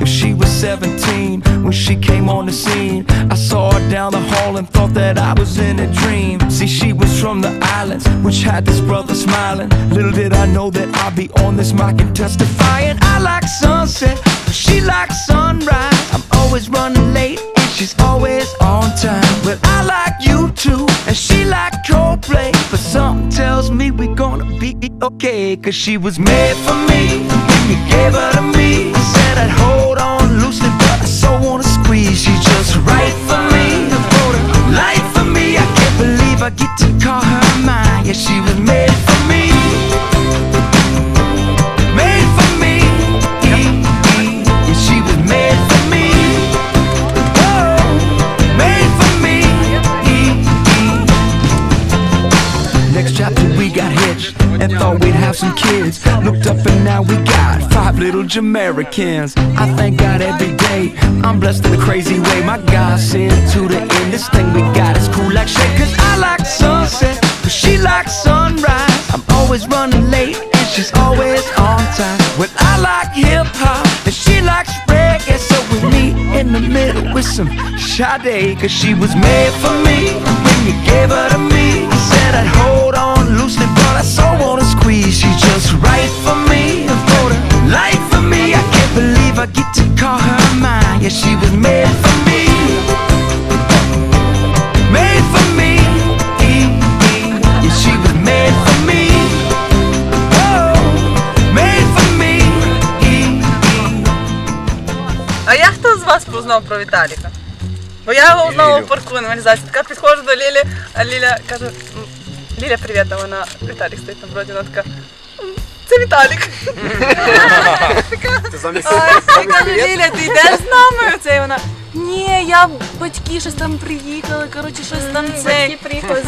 If she was 17 when she came on the scene, I saw her down the hall and thought that I was in a dream. See, she was from the islands, which had this brother smiling. Little did I know that I'd be on this mic and testifying. I like sunset, but she likes sunrise. I'm always running late, and she's always on time. But I okay, cause she was made for me. You gave her to me, said I'd hold on loosely, but I so wanna squeeze. She's just right for me. I wrote life for me. I can't believe I get to call her mine. Yeah, she was made Up and now we got five little Jamaicans. I thank God every day. I'm blessed in a crazy way. My God sent to the end, this thing we got is cool like shit. Cause I like sunset, but she likes sunrise. I'm always running late and she's always on time. Well, I like hip hop and she likes reggae. So we meet in the middle with some Sade. Cause she was made for me. When you gave her to me, said I'd hold on just right for me. I wrote a life for me. I can't believe I get to call her mine. Yeah, she was made for me. Made for me. Yeah, she was made for me. Oh, made for me. А я хто з вас познав про Віталіка? Бо я його узнала в парку на реалізації. Така підходжу до Лілі, а Ліля каже, «М, Ліля, привіт, а вона Віталік стоїть на броді, вона така. «М, Це Віталік. Ти замість А, Я кажу, Ліля, ти йдеш з нами? Це вона. Ні, я батьки щось там приїхали, коротше, щось там це. Батьки приїхали з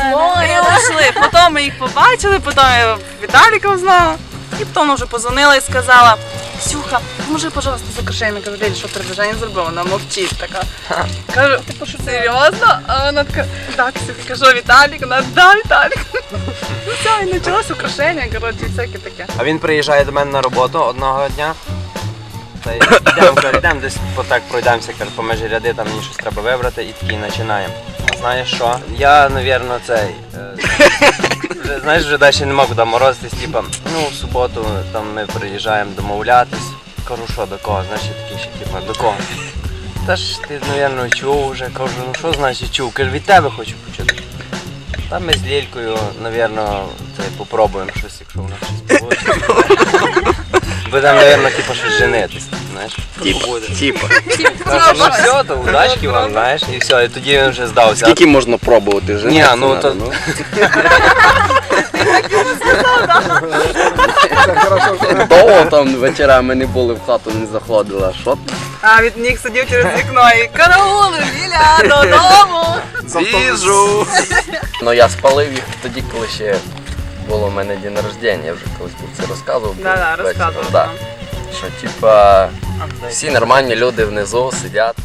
пішли. Потім ми їх побачили, потім я Віталіка знала. І потім вже позвонила і сказала, Сюха, може, пожалуйста. Я кажу, Лілі, що предложення зробила? Вона мовчить така. Кажу, типу, що серйозно? А вона така, так, Ксюха, кажу, Віталік, вона, да, Віталік. Ну все, і почалось украшення, коротше, і всяке таке. А він приїжджає до мене на роботу одного дня. Та йдемо, йдемо десь отак пройдемося, по межі ряди, там мені щось треба вибрати і такий починаємо. Знаєш що? Я, напевно, цей. е, знаєш, вже далі не мог куди морозитись, типа, ну, в суботу там ми приїжджаємо домовлятись. Кажу, що до кого? Значить такий ще, типа, до кого? Та ж ти, напевно, чув вже. Кажу, ну що значить чув? Каже, від тебе хочу почути. Та ми з Лількою, напевно, це попробуємо щось, якщо в нас щось вийде. Будемо, напевно, типу, щось женитись, знаєш. Буде. Типа. Каже, ну все, то удачки вам, знаєш, і все, і тоді він вже здався. Скільки можна пробувати жити? Ні, ну, то- Довго там вечорами не були в хату, не заходили, а що? А від них сидів через вікно і караули, Ліля, додому. Біжу! Ну я спалив їх тоді, коли ще було в мене день народження, я вже колись був це розказував. Да-да, ввечері, розказував, да. Що типа всі нормальні люди внизу сидять.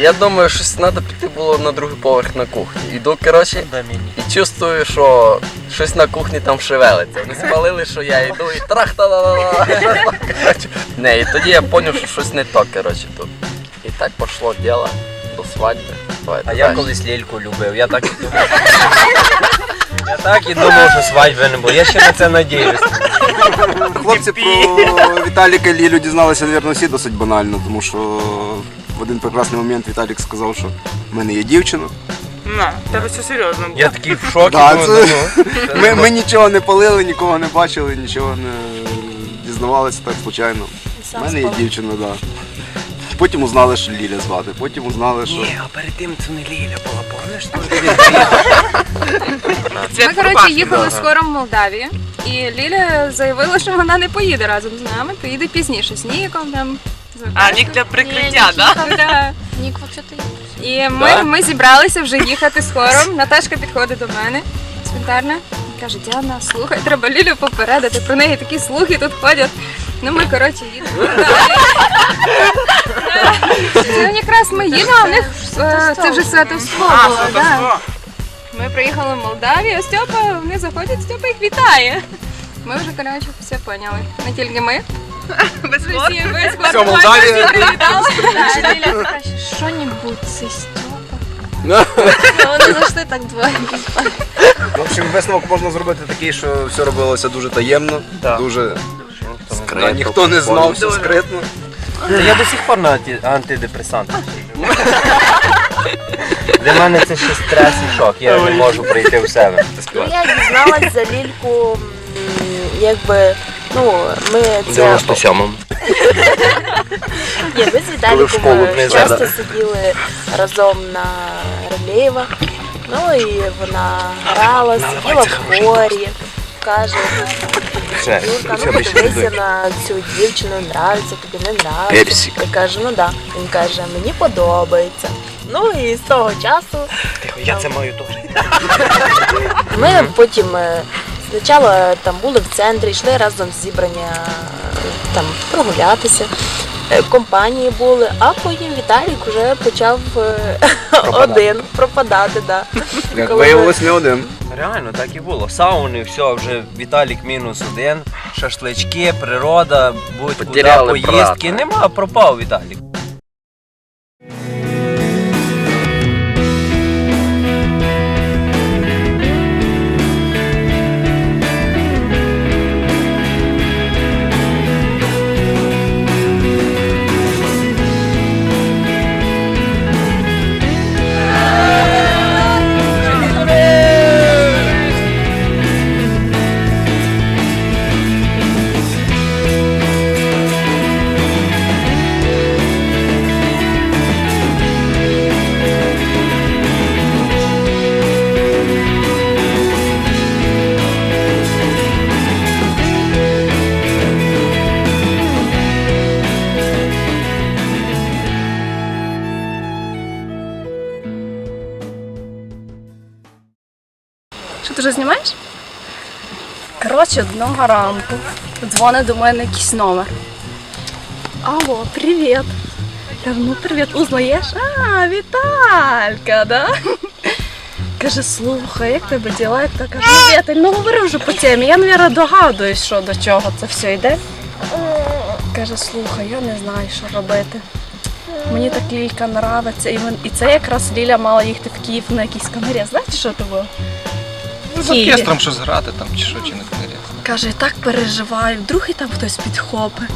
Я думаю, щось треба піти було на другий поверх на кухню. Іду, коротше, і чувствую, що щось на кухні там шевелиться. Вони спалили, що я йду і трах та да да Не, і тоді я зрозумів, що щось не то, коротше, тут. І так пішло діло до свадьби. А я колись Лільку любив, я так і думав. Я так і думав, що свадьби не буде. Я ще на це надіюсь. Хлопці про Віталіка і Лілю дізналися, мабуть, всі досить банально, тому що в один прекрасний момент Віталік сказав, що в мене є дівчина. На, тебе все серйозно. було. Я такий в шокі. Да, це- ну, це Ми, ми нічого не палили, нікого не бачили, нічого не дізнавалися так случайно. У мене є дівчина, так. Да. Потім узнали, що Ліля звати, потім узнали, що. Ні, а перед тим це не Ліля була, помниш? Ми, коротше, їхали скоро в Молдавію, і Ліля заявила, що вона не поїде разом з нами, поїде пізніше з Ніком там. з А, нік для прикриття, так? Да? Нік взагалі І ми, ми зібралися вже їхати скоро. Наташка підходить до мене, цвинтарна. Каже, Діана, слухай, треба Лілю попередити. Про неї такі слухи тут ходять. Ну ми, коротше, їдемо. Це якраз ми їдемо, а в них е, це вже святовство А, було. да. Ми приїхали в Молдавію, а Стьопа, вони заходять, Стьопа їх вітає. Ми вже коротше все поняли. Не тільки ми. Без Всі весь це Стьопа. Вони завжди так двоє. В общем, висновок можна зробити такий, що все робилося дуже таємно, дуже Скрито, да, ніхто не знав, все скритно. Та я до сих пор на анти- антидепресантах. Для мене це ще стрес і шок. Я не можу прийти в себе. Ну, я дізналась за лільку, м, якби, ну, ми У це 97-му. Ні, ми з Коли в Віталіком школу е, часто згадали. сиділи разом на Релєєва. Ну і вона грала, сиділа в хорі. Каже, Все, Юрка, все ну подивися на цю дівчину, нравиться, тобі не нравиться. Я кажу, ну да. Він каже, мені подобається. Ну і з того часу Тихо, я це маю теж. Ми потім е, спочатку там були в центрі, йшли разом з зібрання е, там прогулятися. Е, Компанії були, а потім Віталік вже почав пропадати. один пропадати. Да. Як Коли ми- виявилось, не один. Реально так і було. Сауни, все, вже Віталік мінус один, шашлички, природа, будь-куди поїздки. брата. Нема, пропав Віталік. Вже знімаєш? Коротше, одного ранку дзвонить до мене якийсь номер. Алло, привіт. Ну привіт, узнаєш? А, Віталька, да? Каже, слухай, як тебе діла? Як та каже, ну Віталь, ну говори вже по темі. Я, мабуть, догадуюсь, що до чого це все йде. Каже, слухай, я не знаю, що робити. Мені так Лілька нравиться. І, це якраз Ліля мала їхати в Київ на якийсь конгрес. Знаєте, що це було? З Києві. оркестром щось грати там чи що, чи не конкретно. Каже, я так переживаю, вдруг і там хтось підхопить.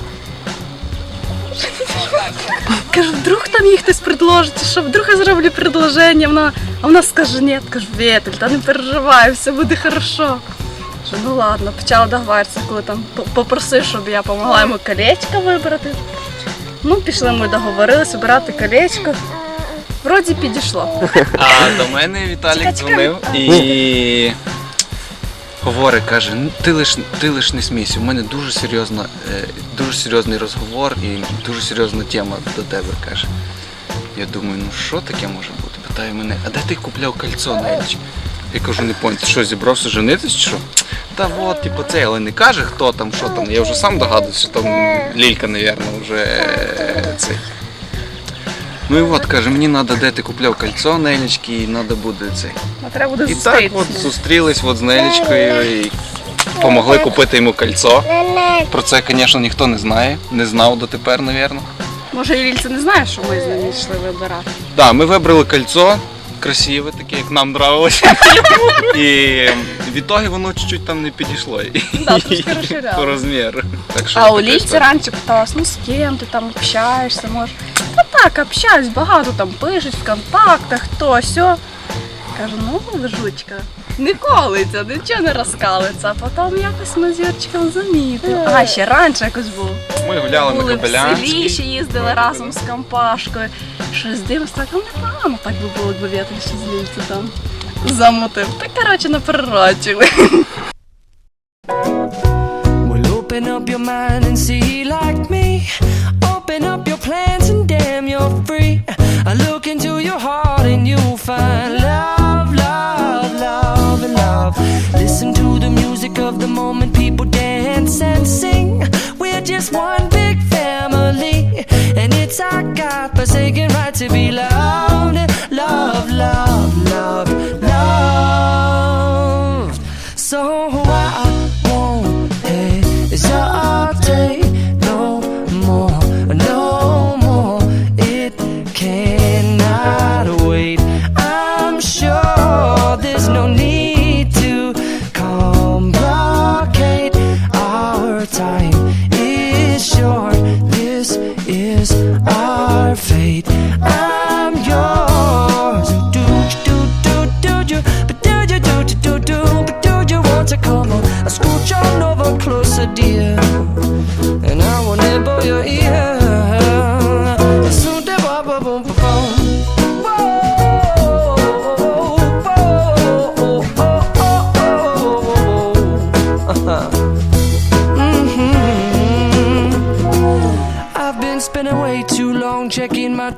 Кажу, вдруг там їй хтось предложить, чи що вдруг я зроблю предложення, вона, а вона скаже, ні, кажу, Вєтель, та не переживай, все буде хорошо. Кажу, ну ладно, почала договарюватися, коли там попросив, щоб я допомогла йому колечко вибрати. Ну, пішли ми договорилися обирати колечко. Вроді підійшло. А до мене Віталік дзвонив і говорить, каже, ну ти лиш, ти лиш не смійся, у мене дуже серйозна, е, дуже серйозний розговор і дуже серйозна тема до тебе, каже. Я думаю, ну що таке може бути? Питає мене, а де ти купляв кольцо на Ельчі? Я кажу, не понял, ти що, зібрався женитись чи що? Та от, типу, це, але не каже, хто там, що там. Я вже сам догадуюся, що там Лілька, напевно, вже е, цей. Ну і от, каже, мені треба, де ти купляв кольцо Нелічки, і треба буде цей. А треба буде І так зустрітися. от зустрілись от з Нелічкою і допомогли купити йому кольцо. Про це, звісно, ніхто не знає, не знав дотепер, напевно. Може, Юлільця не знає, що ми з ним йшли вибирати. Да, ми вибрали кольцо, красиве, таке, як нам нравилося. І відтоді воно чуть-чуть там не підійшло. Да, трошки розширяло. По розміру. Так що А у таке Лільці історія. раніше питалась, ну з ким ти там общаєшся, може. Та так, общаюсь, багато там пишуть в контактах, то сьо. Кажу, ну, жучка, не колиться, нічого не розкалиться. А потім якось ми з Юрчиком замітили. А, ще раніше якось було. Ми гуляли на Були в селі, ще їздили разом з компашкою. Щось дивимося, так, ну непогано так би було, якби вітер ще з Лільці там замутив. Та, коротше, наперерочили. Well, open up your mind and see it's our God-forsaken right to be loved,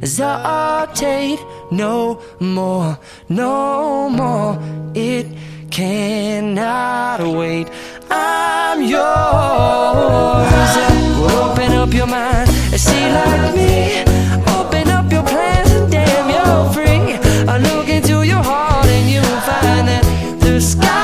hesitate no more, no more. It cannot wait. I'm yours. Open up your mind and see like me. Open up your plans and damn, you're free. I look into your heart and you'll find that the sky